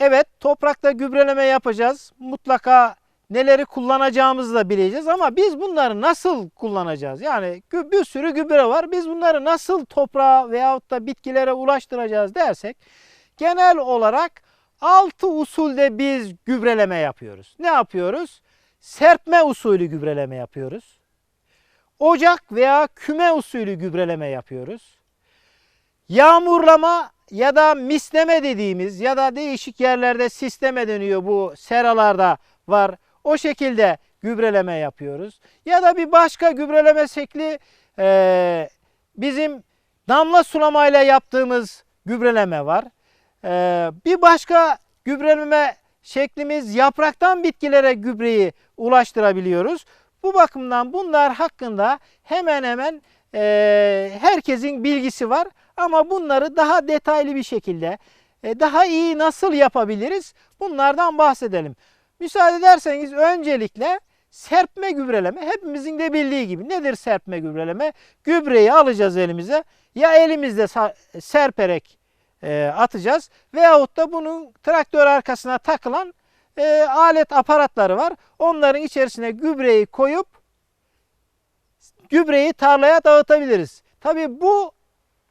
Evet toprakta gübreleme yapacağız. Mutlaka neleri kullanacağımızı da bileceğiz ama biz bunları nasıl kullanacağız? Yani bir sürü gübre var. Biz bunları nasıl toprağa veyahut da bitkilere ulaştıracağız dersek genel olarak altı usulde biz gübreleme yapıyoruz. Ne yapıyoruz? Serpme usulü gübreleme yapıyoruz. Ocak veya küme usulü gübreleme yapıyoruz. Yağmurlama ya da misleme dediğimiz ya da değişik yerlerde sisteme deniyor bu seralarda var. O şekilde gübreleme yapıyoruz. Ya da bir başka gübreleme şekli eee, bizim damla sulamayla yaptığımız gübreleme var. Eee, bir başka gübreleme şeklimiz yapraktan bitkilere gübreyi ulaştırabiliyoruz. Bu bakımdan bunlar hakkında hemen hemen eee, herkesin bilgisi var. Ama bunları daha detaylı bir şekilde e, daha iyi nasıl yapabiliriz? Bunlardan bahsedelim. Müsaade ederseniz öncelikle serpme gübreleme hepimizin de bildiği gibi. Nedir serpme gübreleme? Gübreyi alacağız elimize. Ya elimizde serperek e, atacağız veyahut da bunun traktör arkasına takılan e, alet aparatları var. Onların içerisine gübreyi koyup gübreyi tarlaya dağıtabiliriz. Tabii bu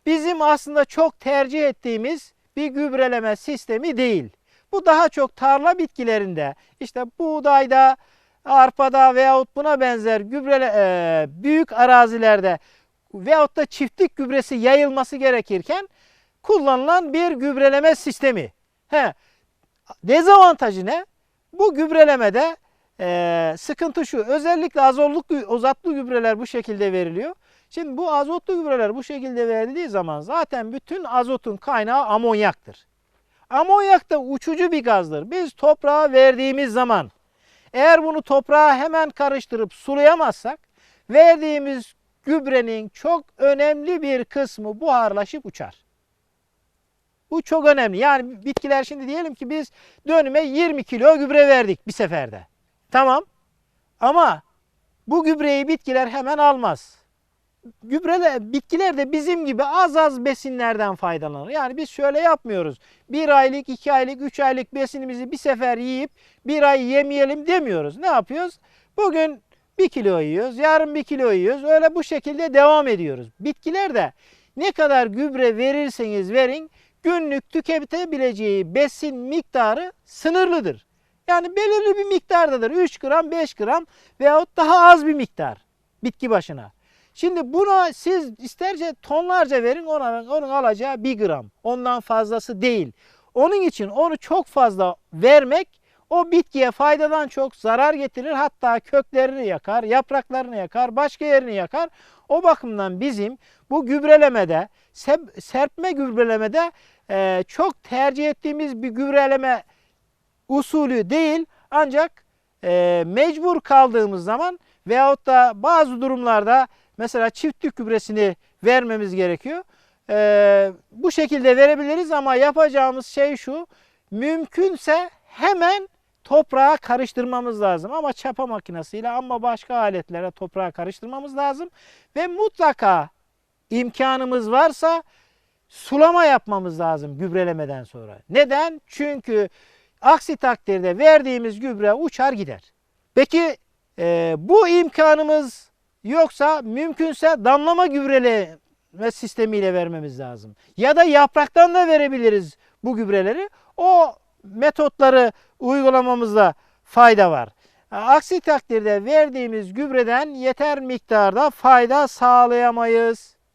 bizim aslında çok tercih ettiğimiz bir gübreleme sistemi değil. Bu daha çok tarla bitkilerinde, işte buğdayda, arpada veyahut buna benzer gübrele, e, büyük arazilerde veyahut da çiftlik gübresi yayılması gerekirken kullanılan bir gübreleme sistemi. He, dezavantajı ne? Bu gübrelemede e, sıkıntı şu. Özellikle azotlu, azotlu gübreler bu şekilde veriliyor. Şimdi bu azotlu gübreler bu şekilde verildiği zaman zaten bütün azotun kaynağı amonyaktır. Amonyak da uçucu bir gazdır. Biz toprağa verdiğimiz zaman eğer bunu toprağa hemen karıştırıp sulayamazsak verdiğimiz gübrenin çok önemli bir kısmı buharlaşıp uçar. Bu çok önemli. Yani bitkiler şimdi diyelim ki biz dönüme 20 kilo gübre verdik bir seferde. Tamam. Ama bu gübreyi bitkiler hemen almaz gübreler, bitkiler de bizim gibi az az besinlerden faydalanır. Yani biz şöyle yapmıyoruz. Bir aylık, iki aylık, üç aylık besinimizi bir sefer yiyip bir ay yemeyelim demiyoruz. Ne yapıyoruz? Bugün bir kilo yiyoruz, yarın bir kilo yiyoruz. Öyle bu şekilde devam ediyoruz. Bitkiler de ne kadar gübre verirseniz verin günlük tüketebileceği besin miktarı sınırlıdır. Yani belirli bir miktardadır. 3 gram, 5 gram veyahut daha az bir miktar bitki başına. Şimdi buna siz isterce tonlarca verin ona, onun alacağı bir gram. Ondan fazlası değil. Onun için onu çok fazla vermek o bitkiye faydadan çok zarar getirir. Hatta köklerini yakar, yapraklarını yakar, başka yerini yakar. O bakımdan bizim bu gübrelemede, serpme gübrelemede çok tercih ettiğimiz bir gübreleme usulü değil. Ancak eee, mecbur kaldığımız zaman veyahut da bazı durumlarda mesela çiftlik gübresini vermemiz gerekiyor. Ee, bu şekilde verebiliriz ama yapacağımız şey şu. Mümkünse hemen toprağa karıştırmamız lazım. Ama çapa makinesiyle ama başka aletlere toprağa karıştırmamız lazım. Ve mutlaka imkanımız varsa sulama yapmamız lazım gübrelemeden sonra. Neden? Çünkü aksi takdirde verdiğimiz gübre uçar gider. Peki e, bu imkanımız Yoksa mümkünse damlama gübreleme sistemiyle vermemiz lazım. Ya da yapraktan da verebiliriz bu gübreleri. O metotları uygulamamızda fayda var. Aksi takdirde verdiğimiz gübreden yeter miktarda fayda sağlayamayız.